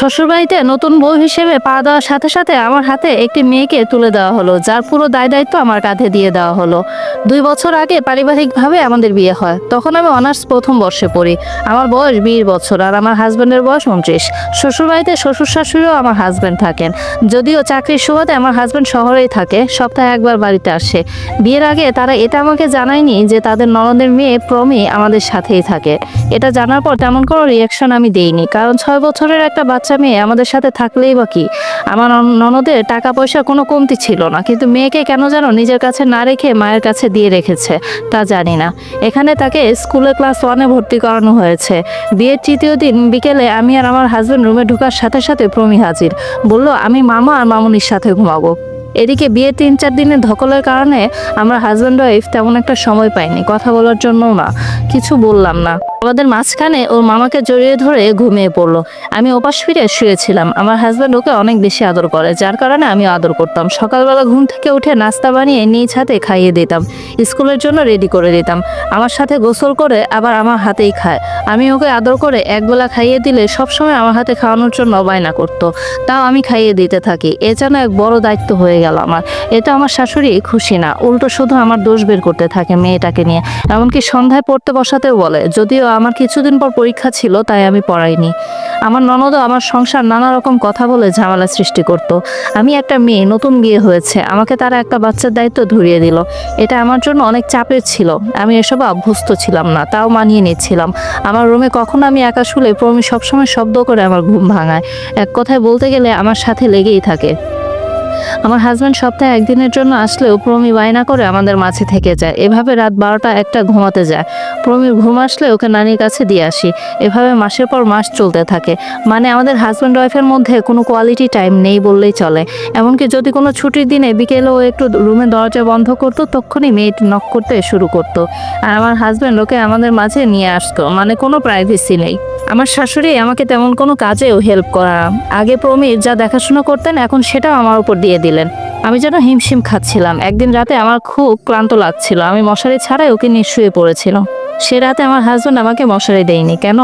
শ্বশুরবাড়িতে নতুন বউ হিসেবে পা দেওয়ার সাথে সাথে আমার হাতে একটি মেয়েকে তুলে দেওয়া হলো, যার পুরো দায় দায়িত্ব আমার কাঁধে দিয়ে দেওয়া হলো। দুই বছর আগে পারিবারিকভাবে আমাদের বিয়ে হয়, তখন আমি অনার্স প্রথম বর্ষে পড়ি। আমার বয়স বিশ বছর আর আমার হাজব্যান্ডের বয়স উনত্রিশ। শ্বশুরবাড়িতে শ্বশুর শাশুড়িও আমার হাজব্যান্ড থাকেন। যদিও চাকরির সুবাদে আমার হাজব্যান্ড শহরেই থাকে, সপ্তাহে একবার বাড়িতে আসে। বিয়ের আগে তারা এটা আমাকে জানায়নি যে তাদের ননদের মেয়ে প্রমি আমাদের সাথেই থাকে। এটা জানার পর তেমন কোনো রিয়াকশন আমি দেইনি, কারণ ছয় বছরের একটা বাচ্চা মেয়ে আমাদের সাথে থাকলেই বা কি? আমার নন- ননদের টাকা পয়সা কোনো কমতি ছিল না, কিন্তু মেয়েকে কেন যেন নিজের কাছে না রেখে মায়ের কাছে দিয়ে রেখেছে, তা জানি না। এখানে তাকে স্কুলে ক্লাস ওয়ানে ভর্তি করানো হয়েছে। বিয়ের তৃতীয় দিন বিকেলে আমি আর আমার হাজব্যান্ড রুমে ঢোকার সাথে সাথে প্রমি হাজির। বলল, আমি মামা আর মামুনির সাথে ঘুমাবো। এদিকে বিয়ে তিন চার দিনের ধকলের কারণে আমরা হাজব্যান্ড ওয়াইফ তেমন একটা সময় পাইনি কথা বলার জন্যও না, কিছু বললাম না। আমাদের মাঝখানে ওর মামাকে জড়িয়ে ধরে ঘুমিয়ে পড়ল। আমি ওপাশ ফিরে শুয়েছিলাম। আমার হাজব্যান্ড ওকে অনেক বেশি আদর করে, যার কারণে আমি আদর করতাম। সকালবেলা ঘুম থেকে উঠে নাস্তা বানিয়ে নিজ হাতে খাইয়ে দিতাম। স্কুলের জন্য রেডি করে দিতাম। আমার সাথে গোসল করে আবার আমার হাতেই খায়। আমি ওকে আদর করে একবেলা খাইয়ে দিলে সবসময় আমার হাতে খাওয়ানোর জন্য বায়না করতো। তাও আমি খাইয়ে দিতে থাকি। এ যেন এক বড় দায়িত্ব হয়ে গেল আমার। এটা আমার শাশুড়ি খুশি না। উল্টো শুধু আমার দোষ বের করতে থাকে মেয়েটাকে নিয়ে। এমনকি সন্ধ্যায় পড়তে বসাতেও বলে, যদিও আমার কিছুদিন পর পরীক্ষা ছিল, তাই আমি পড়াইনি। আমার ননদও আমার সংসার নানা রকম কথা বলে ঝামেলা সৃষ্টি করত। আমি একটা মেয়ে, নতুন বিয়ে হয়েছে। আমাকে তারা একটা বাচ্চার দায়িত্ব ধরিয়ে দিল। এটা আমার জন্য অনেক চাপের ছিল। আমি এসব অভ্যস্ত ছিলাম না, তাও মানিয়ে নিচ্ছিলাম। আমার রুমে কখন আমি একা শুলে প্রমি সবসময় শব্দ করে আমার ঘুম ভাঙায়। এক কথায় বলতে গেলে আমার সাথে লেগেই থাকে। আমার হাজব্যান্ড সপ্তাহে একদিনের জন্য আসলেও প্রমি বায়না করে আমাদের মাঝে থেকে যায়। এভাবে রাত বারোটা একটা ঘুমাতে যায়। প্রমির ঘুম আসলে ওকে নানির কাছে দিয়ে আসি। এভাবে মাসের পর মাস চলতে থাকে। মানে আমাদের হাজব্যান্ড ওয়াইফের মধ্যে কোনো কোয়ালিটি টাইম নেই বললেই চলে। এমনকি যদি কোনো ছুটির দিনে বিকেলেও একটু রুমের দরজা বন্ধ করতো, তখনই মেয়ে নক করতে শুরু করতো। আর আমার হাজব্যান্ড ওকে আমাদের মাঝে নিয়ে আসতো। মানে কোনো প্রাইভেসি নেই। আমার শাশুড়ি আমাকে তেমন কোনো কাজেও হেল্প করা আগে প্রমীর যা দেখাশোনা করতেন, এখন সেটাও আমার উপর দিয়ে দিলেন। আমি যেন হিমশিম খাচ্ছিলাম। একদিন রাতে আমার খুব ক্লান্ত লাগছিল। আমি মশারি ছাড়াই ওকে নিয়ে শুয়ে পড়েছিলাম। সে রাতে আমার হাজব্যান্ড আমাকে মশারি দেয়নি। কেন?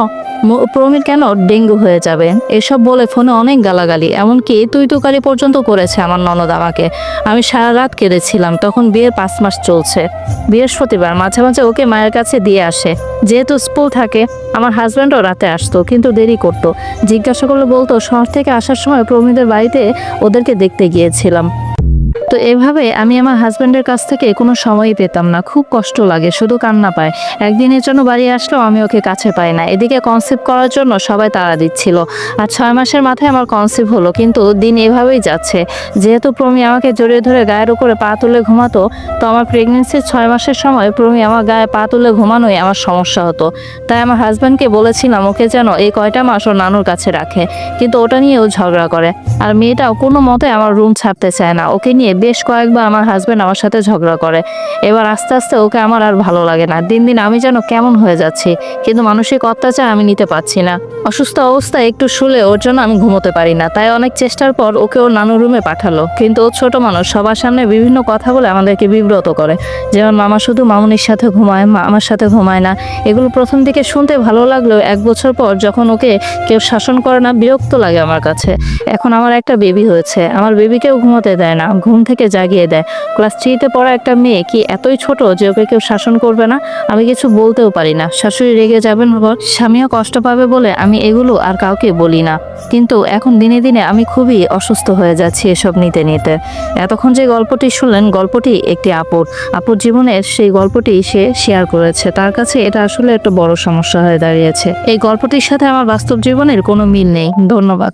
প্রমির কেন ডেঙ্গু হয়ে যাবে? এসব বলে ফোনে অনেক গালাগালি, এমনকি তুই তুকারি পর্যন্ত করেছে আমার ননদ আমাকে। আমি সারা রাত কেঁদেছিলাম, তখন বিয়ের পাঁচ মাস চলছে। বৃহস্পতিবার মাঝে মাঝে ওকে মায়ের কাছে দিয়ে আসে। যেহেতু স্কুল থাকে, আমার হাজব্যান্ডও রাতে আসতো, কিন্তু দেরি করতো। জিজ্ঞাসা করলে বলতো, শহর থেকে আসার সময় প্রমিদের বাড়িতে ওদেরকে দেখতে গিয়েছিলাম। তো এভাবে আমি আমার হাজব্যান্ডের কাছ থেকে কোনো সময়ই পেতাম না। খুব কষ্ট লাগে, শুধু কান্না পায়। একদিনের জন্য বাড়ি আসলেও আমি ওকে কাছে পাই না। এদিকে কনসেপ্ট করার জন্য সবাই তাড়া দিচ্ছিল। আর ছয় মাসের মাথায় আমার কনসেপ্ট হলো, কিন্তু দিন এভাবেই যাচ্ছে। যেহেতু প্রমি আমাকে জড়িয়ে ধরে গায়ের উপরে পা তুলে ঘুমাতো, তো আমার প্রেগনেন্সির ছয় মাসের সময় প্রমি আমার গায়ে পা তুলে ঘুমানোই আমার সমস্যা হতো। তাই আমার হাজব্যান্ডকে বলেছিলাম, ওকে যেন এই কয়টা মাস ওর নানুর কাছে রাখে। কিন্তু ওটা নিয়েও ঝগড়া করে। আর মেয়েটাও কোনো মতে আমার রুম ছাড়তে চায় না। ওকে নিয়ে বেশ কয়েকবার আমার হাজব্যান্ড আমার সাথে ঝগড়া করে। এবার আস্তে আস্তে ওকে আমার আর ভালো লাগে না। দিন দিন আমি যেন কেমন হয়ে যাচ্ছি, কিন্তু মানসিক অত্যাচার আমি নিতে পারছি না। অসুস্থ অবস্থায় একটু শুলে ওর জন্য আমি ঘুমোতে পারি না। তাই অনেক চেষ্টার পর ওকে ওর নানুর রুমে পাঠালো। কিন্তু ও ছোট মানুষ, সবার সামনে বিভিন্ন কথা বলে আমাদেরকে বিব্রত করে। যেমন, মামা শুধু মামুনির সাথে ঘুমায় আমার সাথে ঘুমায় না। এগুলো প্রথম দিকে শুনতে ভালো লাগলেও এক বছর পর যখন ওকে কেউ শাসন করে না, বিরক্ত লাগে আমার কাছে। এখন আমার একটা বেবি হয়েছে। আমার বেবিকেও ঘুমোতে দেয় না। ঘুম থেকে জাগিয়ে দেয়। ক্লাস থ্রিতে পড়া একটা মেয়ে কি এতই ছোট যে ওকে কেউ শাসন করবে না? আমি কিছু বলতেও পারি না। শাশুড়ি রেগে যাবেন স্বামীও কষ্ট পাবে বলে আমি এগুলো আর কাউকে বলি না। কিন্তু এখন দিনে দিনে আমি খুবই অসুস্থ হয়ে যাচ্ছি এসব নিতে নিতে। এতক্ষণ যে গল্পটি শুনলেন, গল্পটি একটি আপুর আপুর জীবনের সেই গল্পটি সে শেয়ার করেছে। তার কাছে এটা আসলে একটা বড় সমস্যা হয়ে দাঁড়িয়েছে। এই গল্পটির সাথে আমার বাস্তব জীবনের কোনো মিল নেই। ধন্যবাদ।